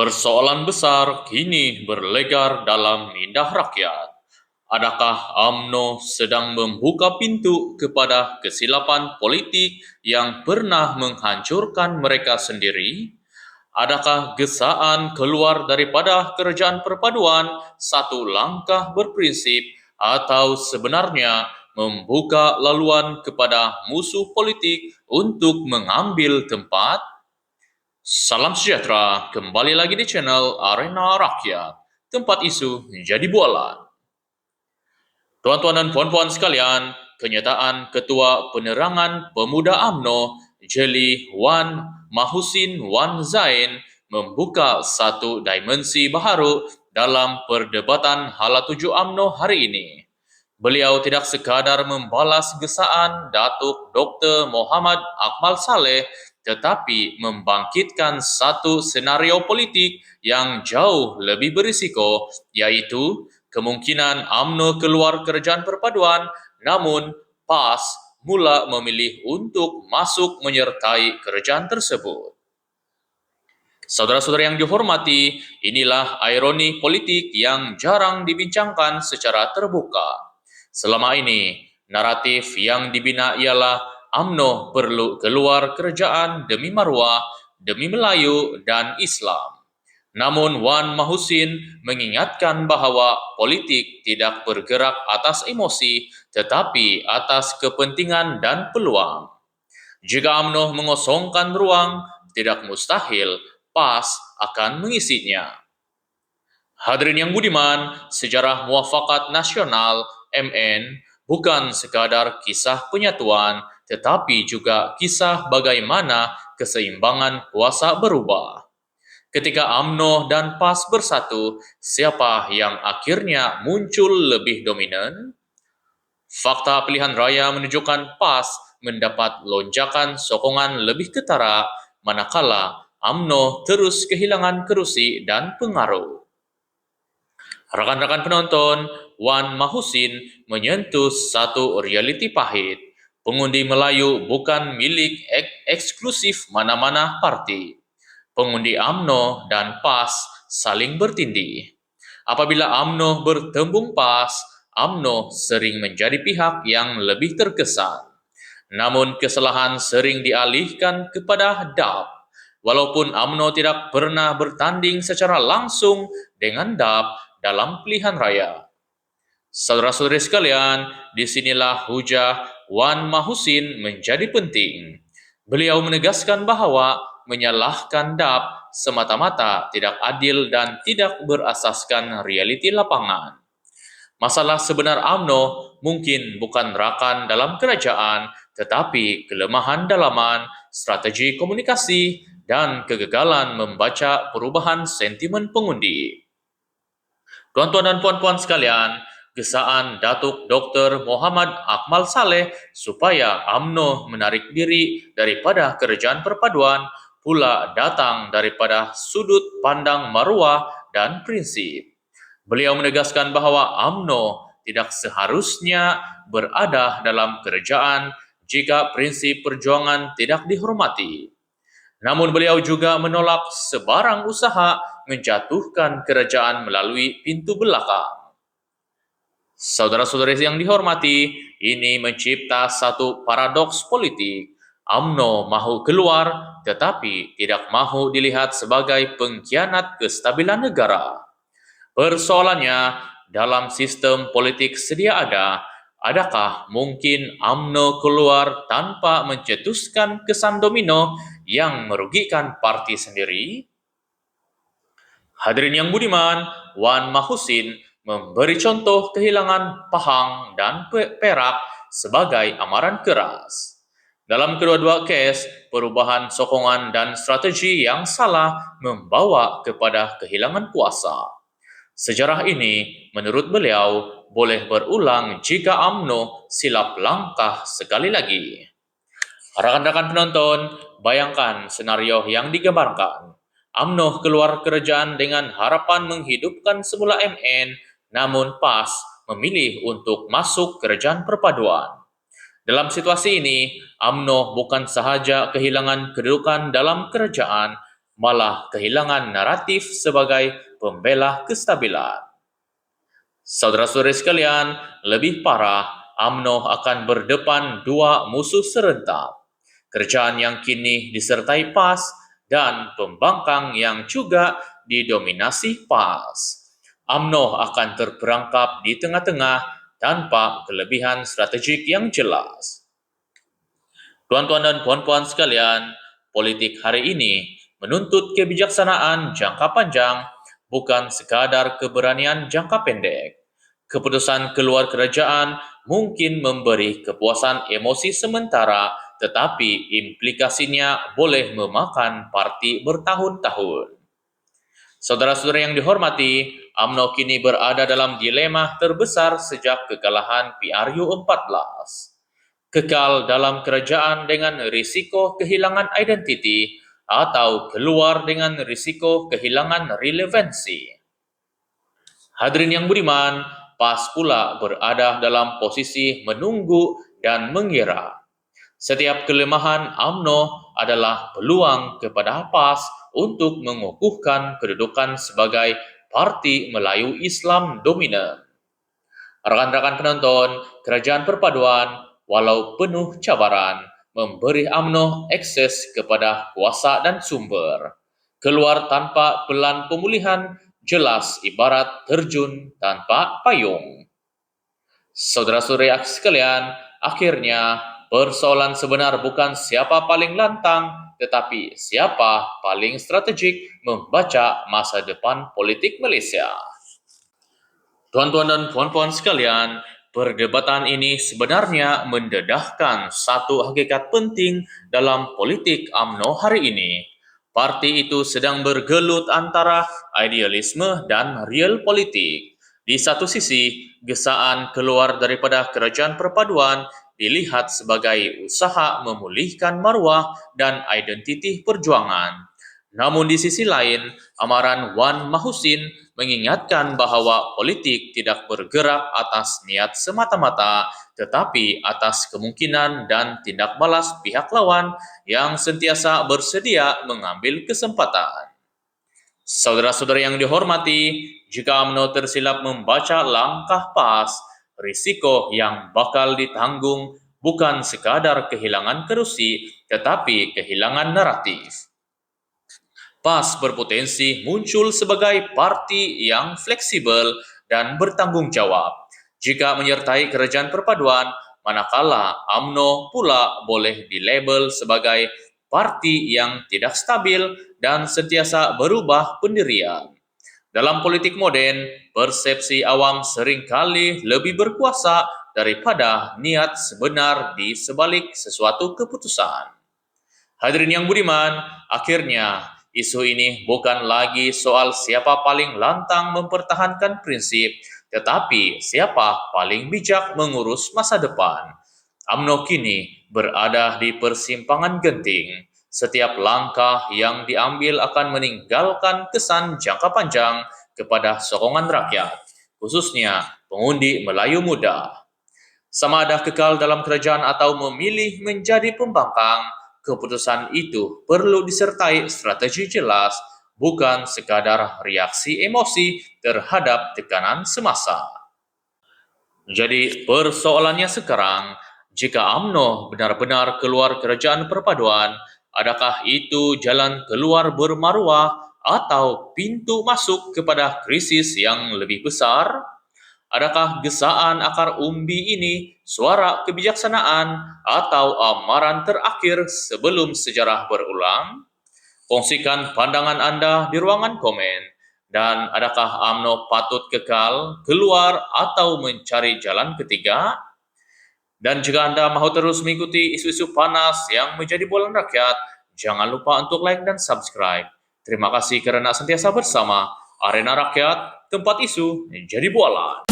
Persoalan besar kini berlegar dalam mindah rakyat. Adakah AMNO sedang membuka pintu kepada kesilapan politik yang pernah menghancurkan mereka sendiri? Adakah gesaan keluar daripada kerajaan perpaduan satu langkah berprinsip atau sebenarnya membuka laluan kepada musuh politik untuk mengambil tempat? Salam sejahtera, kembali lagi di channel Arena Rakyat, tempat isu menjadi bualan. Tuan-tuan dan puan-puan sekalian, kenyataan Ketua Penerangan Pemuda AMNO, Jeli Wan Mahusin Wan Zain membuka satu dimensi baharu dalam perdebatan hala tuju AMNO hari ini. Beliau tidak sekadar membalas gesaan Datuk Dr. Muhammad Akmal Saleh tetapi membangkitkan satu senario politik yang jauh lebih berisiko iaitu kemungkinan AMNO keluar kerajaan perpaduan namun PAS mula memilih untuk masuk menyertai kerajaan tersebut. Saudara-saudara yang dihormati, inilah ironi politik yang jarang dibincangkan secara terbuka. Selama ini, naratif yang dibina ialah AMNO perlu keluar kerajaan demi maruah, demi Melayu dan Islam. Namun Wan Mahusin mengingatkan bahawa politik tidak bergerak atas emosi tetapi atas kepentingan dan peluang. Jika AMNO mengosongkan ruang, tidak mustahil PAS akan mengisinya. Hadirin yang budiman, sejarah muafakat nasional MN bukan sekadar kisah penyatuan tetapi juga kisah bagaimana keseimbangan kuasa berubah. Ketika AMNO dan PAS bersatu, siapa yang akhirnya muncul lebih dominan? Fakta pilihan raya menunjukkan PAS mendapat lonjakan sokongan lebih ketara manakala AMNO terus kehilangan kerusi dan pengaruh. Rakan-rakan penonton, Wan Mahusin menyentuh satu realiti pahit pengundi Melayu bukan milik ek eksklusif mana-mana parti. Pengundi AMNO dan PAS saling bertindih. Apabila AMNO bertembung PAS, AMNO sering menjadi pihak yang lebih terkesan. Namun kesalahan sering dialihkan kepada DAP. Walaupun AMNO tidak pernah bertanding secara langsung dengan DAP dalam pilihan raya. Saudara-saudari sekalian, disinilah hujah Wan Mahusin menjadi penting. Beliau menegaskan bahawa menyalahkan DAP semata-mata tidak adil dan tidak berasaskan realiti lapangan. Masalah sebenar AMNO mungkin bukan rakan dalam kerajaan tetapi kelemahan dalaman, strategi komunikasi dan kegagalan membaca perubahan sentimen pengundi. Tuan-tuan dan puan-puan sekalian, gesaan Datuk Dr. Muhammad Akmal Saleh supaya AMNO menarik diri daripada kerajaan perpaduan pula datang daripada sudut pandang maruah dan prinsip. Beliau menegaskan bahawa AMNO tidak seharusnya berada dalam kerajaan jika prinsip perjuangan tidak dihormati. Namun beliau juga menolak sebarang usaha menjatuhkan kerajaan melalui pintu belakang. Saudara-saudari yang dihormati, ini mencipta satu paradoks politik. AMNO mahu keluar tetapi tidak mahu dilihat sebagai pengkhianat kestabilan negara. Persoalannya, dalam sistem politik sedia ada, adakah mungkin AMNO keluar tanpa mencetuskan kesan domino yang merugikan parti sendiri? Hadirin yang budiman, Wan Mahusin memberi contoh kehilangan Pahang dan Perak sebagai amaran keras. Dalam kedua-dua kes, perubahan sokongan dan strategi yang salah membawa kepada kehilangan kuasa. Sejarah ini, menurut beliau, boleh berulang jika AMNO silap langkah sekali lagi. Rakan-rakan penonton, bayangkan senario yang digambarkan. AMNO keluar kerajaan dengan harapan menghidupkan semula MN namun PAS memilih untuk masuk kerajaan perpaduan. Dalam situasi ini, AMNO bukan sahaja kehilangan kedudukan dalam kerajaan, malah kehilangan naratif sebagai pembela kestabilan. Saudara-saudari sekalian, lebih parah, AMNO akan berdepan dua musuh serentak. Kerajaan yang kini disertai PAS dan pembangkang yang juga didominasi PAS. AMNO akan terperangkap di tengah-tengah tanpa kelebihan strategik yang jelas. Tuan-tuan dan puan-puan sekalian, politik hari ini menuntut kebijaksanaan jangka panjang bukan sekadar keberanian jangka pendek. Keputusan keluar kerajaan mungkin memberi kepuasan emosi sementara tetapi implikasinya boleh memakan parti bertahun-tahun. Saudara-saudara yang dihormati, AMNO kini berada dalam dilema terbesar sejak kekalahan PRU 14. Kekal dalam kerajaan dengan risiko kehilangan identiti atau keluar dengan risiko kehilangan relevansi. Hadirin yang budiman, PAS pula berada dalam posisi menunggu dan mengira. Setiap kelemahan AMNO adalah peluang kepada PAS untuk mengukuhkan kedudukan sebagai parti Melayu Islam dominan. Rakan-rakan penonton, kerajaan perpaduan, walau penuh cabaran, memberi AMNO akses kepada kuasa dan sumber. Keluar tanpa pelan pemulihan jelas ibarat terjun tanpa payung. Saudara-saudari sekalian, akhirnya persoalan sebenar bukan siapa paling lantang tetapi siapa paling strategik membaca masa depan politik Malaysia. Tuan-tuan dan puan-puan sekalian, perdebatan ini sebenarnya mendedahkan satu hakikat penting dalam politik AMNO hari ini. Parti itu sedang bergelut antara idealisme dan real politik. Di satu sisi, gesaan keluar daripada kerajaan perpaduan dilihat sebagai usaha memulihkan maruah dan identiti perjuangan. Namun di sisi lain, amaran Wan Mahusin mengingatkan bahawa politik tidak bergerak atas niat semata-mata tetapi atas kemungkinan dan tindak balas pihak lawan yang sentiasa bersedia mengambil kesempatan. Saudara-saudara yang dihormati, jika UMNO tersilap membaca langkah PAS, risiko yang bakal ditanggung bukan sekadar kehilangan kerusi tetapi kehilangan naratif. PAS berpotensi muncul sebagai parti yang fleksibel dan bertanggung jawab jika menyertai kerajaan perpaduan manakala AMNO pula boleh dilabel sebagai parti yang tidak stabil dan sentiasa berubah pendirian. Dalam politik moden, persepsi awam seringkali lebih berkuasa daripada niat sebenar di sebalik sesuatu keputusan. Hadirin yang budiman, akhirnya isu ini bukan lagi soal siapa paling lantang mempertahankan prinsip, tetapi siapa paling bijak mengurus masa depan. AMNO kini berada di persimpangan genting setiap langkah yang diambil akan meninggalkan kesan jangka panjang kepada sokongan rakyat, khususnya pengundi Melayu muda. Sama ada kekal dalam kerajaan atau memilih menjadi pembangkang, keputusan itu perlu disertai strategi jelas, bukan sekadar reaksi emosi terhadap tekanan semasa. Jadi persoalannya sekarang, jika AMNO benar-benar keluar kerajaan perpaduan, Adakah itu jalan keluar bermaruah atau pintu masuk kepada krisis yang lebih besar? Adakah gesaan akar umbi ini suara kebijaksanaan atau amaran terakhir sebelum sejarah berulang? Kongsikan pandangan anda di ruangan komen. Dan adakah AMNO patut kekal, keluar atau mencari jalan ketiga? Dan jika Anda mahu terus mengikuti isu-isu panas yang menjadi bola rakyat, jangan lupa untuk like dan subscribe. Terima kasih kerana sentiasa bersama Arena Rakyat, tempat isu menjadi bola.